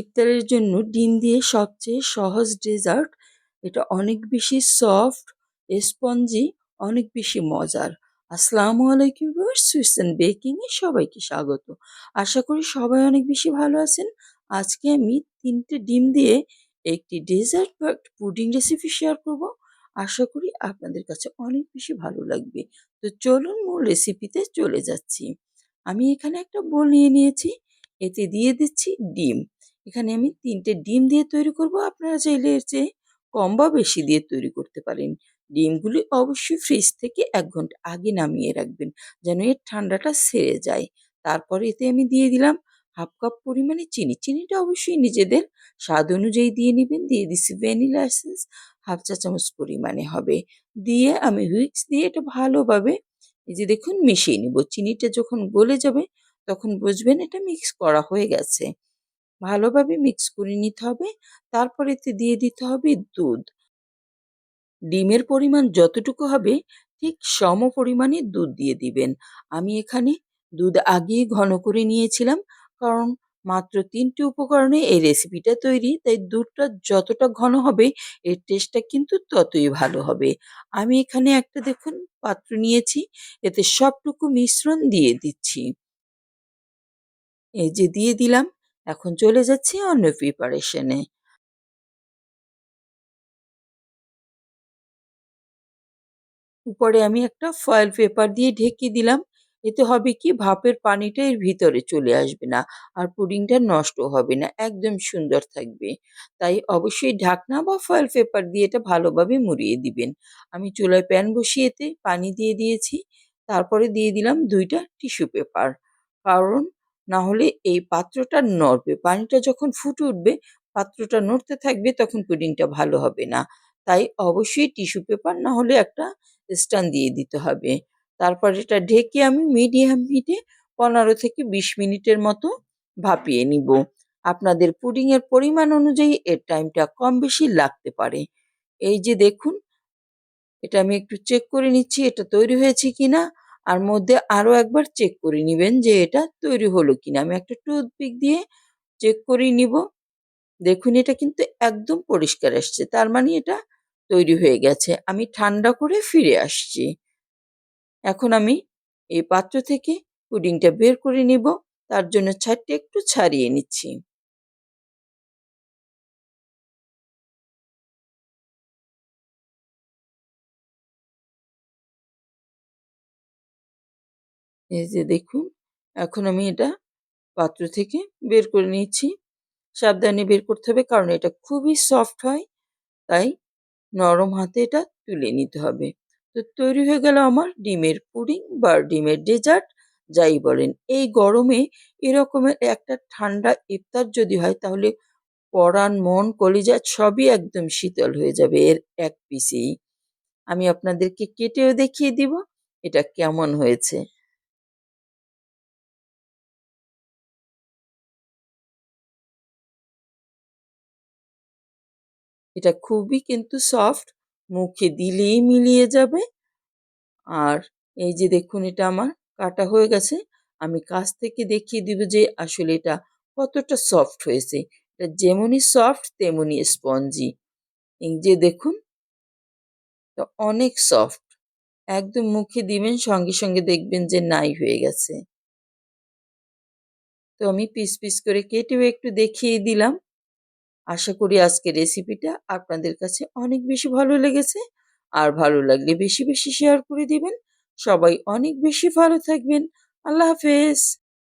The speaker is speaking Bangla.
ইফতারের জন্য ডিম দিয়ে সবচেয়ে সহজ ডেজার্ট। এটা অনেক বেশি সফট, স্পঞ্জি, অনেক বেশি মজার। আসসালামু আলাইকুম সুইস অ্যান্ড বেকিংয়ে সবাইকে স্বাগত। আশা করি সবাই অনেক বেশি ভালো আছেন। আজকে আমি তিনটে ডিম দিয়ে একটি ডেজার্ট বা পুডিং রেসিপি শেয়ার করব। আশা করি আপনাদের কাছে অনেক বেশি ভালো লাগবে। তো চলুন মূল রেসিপিতে চলে যাচ্ছি। আমি এখানে একটা বোল নিয়ে নিয়েছি। এতে দিয়ে দিচ্ছি ডিম। এখানে আমি তিনটে ডিম দিয়ে তৈরি করব। আপনারা চাইলে এর চেয়ে কম বা বেশি দিয়ে তৈরি করতে পারেন। ডিমগুলি অবশ্যই ফ্রিজ থেকে এক ঘণ্টা আগে নামিয়ে রাখবেন যেন এর ঠান্ডাটা সেরে যায়। তারপরে এতে আমি দিয়ে দিলাম হাফ কাপ পরিমাণে চিনি। চিনিটা অবশ্যই নিজেদের স্বাদ অনুযায়ী দিয়ে নেবেন। দিয়ে দিচ্ছি ভ্যানিলা এসেন্স, হাফ চা চামচ পরিমাণে হবে। দিয়ে আমি হুইক্স দিয়ে এটা ভালোভাবে এই যে দেখুন মিশিয়ে নিব। চিনিটা যখন গলে যাবে তখন বুঝবেন এটা মিক্স করা হয়ে গেছে। ভালোভাবে মিক্স করে নিতে হবে। তারপর এতে দিয়ে দিতে হবে দুধ। ডিমের পরিমাণ যতটুকু হবে, ঠিক সম পরিমাণে দুধ দিয়ে দিবেন। আমি এখানে দুধ আগেই ঘন করে নিয়েছিলাম, কারণ মাত্র তিনটি উপকরণে এই রেসিপিটা তৈরি, তাই দুধটা যতটা ঘন হবে, এর টেস্টটা কিন্তু ততই ভালো হবে। আমি এখানে একটা দেখুন পাত্র নিয়েছি, এতে সবটুকু মিশ্রণ দিয়ে দিচ্ছি। এই যে দিয়ে দিলাম এখন চলে যাচ্ছি অন্য প্রিপারেশনে উপরে আমি একটা ফয়েল পেপার দিয়ে ঢেকে দিলাম, এতে হবে কি ভাপের পানিটা এর ভিতরে চলে আসবে না আর পুডিংটা নষ্ট হবে না, একদম সুন্দর থাকবে। তাই অবশ্যই ঢাকনা বা ফয়েল পেপার দিয়ে এটা ভালোভাবে মুড়িয়ে দিবেন। আমি চুলায় প্যান বসিয়েতে পানি দিয়ে দিয়েছি, তারপরে দিয়ে দিলাম দুইটা টিস্যু পেপার কারণ না হলে এই পাত্রটা নড়বে। পানিটা যখন ফুটে উঠবে, পাত্রটা নড়তে থাকবে তখন পুডিংটা ভালো হবে না। তাই অবশ্যই টিস্যু পেপার না হলে একটা স্ট্যান্ড দিয়ে দিতে হবে। তারপর এটা ঢেকে আমি মিডিয়াম হিটে পনেরো থেকে বিশ মিনিটের মতো ভাপিয়ে নিব। আপনাদের পুডিংয়ের পরিমাণ অনুযায়ী এর টাইমটা কম বেশি লাগতে পারে। এই যে দেখুন, এটা আমি একটু চেক করে নিচ্ছি, এটা তৈরি হয়েছে কিনা। আর মধ্যে আরও একবার চেক করে নেবেন যে এটা তৈরি হলো কিনা। আমি একটা টুথপিক দিয়ে চেক করে নিব। দেখুন, এটা কিন্তু একদম পরিষ্কার আসছে তার মানে এটা তৈরি হয়ে গেছে। আমি ঠান্ডা করে ফিরে আসছি। এখন আমি এই পাত্র থেকে পুডিংটা বের করে নিব। তার জন্য ছাড়টি একটু ছাড়িয়ে নিচ্ছি। এই যে দেখুন, এখন আমি এটা পাত্র থেকে বের করে নিচ্ছি সাবধানে বের করতে হবে কারণ এটা খুবই সফট হয়, তাই নরম হাতে এটা তুলে নিতে হবে। তো তৈরি হয়ে গেল আমার ডিমের পুডিং বা ডিমের ডেজার্ট যাই বলেন। এই গরমে এরকমের একটা ঠান্ডা ইফতার যদি হয়, তাহলে পরাণ, মন, কলিজা সবই একদম শীতল হয়ে যাবে এর এক পিসেই। আমি আপনাদেরকে কেটেও দেখিয়ে দিব এটা কেমন হয়েছে। এটা খুবই কিন্তু সফট মুখে দিলেই মিলিয়ে যাবে। আর এই যে দেখুন এটা আমার কাটা হয়ে গেছে, আমি কাছ থেকে দেখিয়ে দিব যে আসলে এটা কতটা সফট হয়েছে। এটা যেমনই সফট তেমনই স্পঞ্জি এই যে দেখুন অনেক সফট একদম মুখে দিবেন, সঙ্গে সঙ্গে দেখবেন যে নাই হয়ে গেছে। তো আমি পিস পিস করে কেটেও একটু দেখিয়ে দিলাম। আশা করি আজকে রেসিপিটা আপনাদের কাছে অনেক বেশি ভালো লেগেছে। আর ভালো লাগলে বেশি বেশি শেয়ার করে দিবেন। সবাই অনেক বেশি ভালো থাকবেন। আল্লাহ হাফেজ।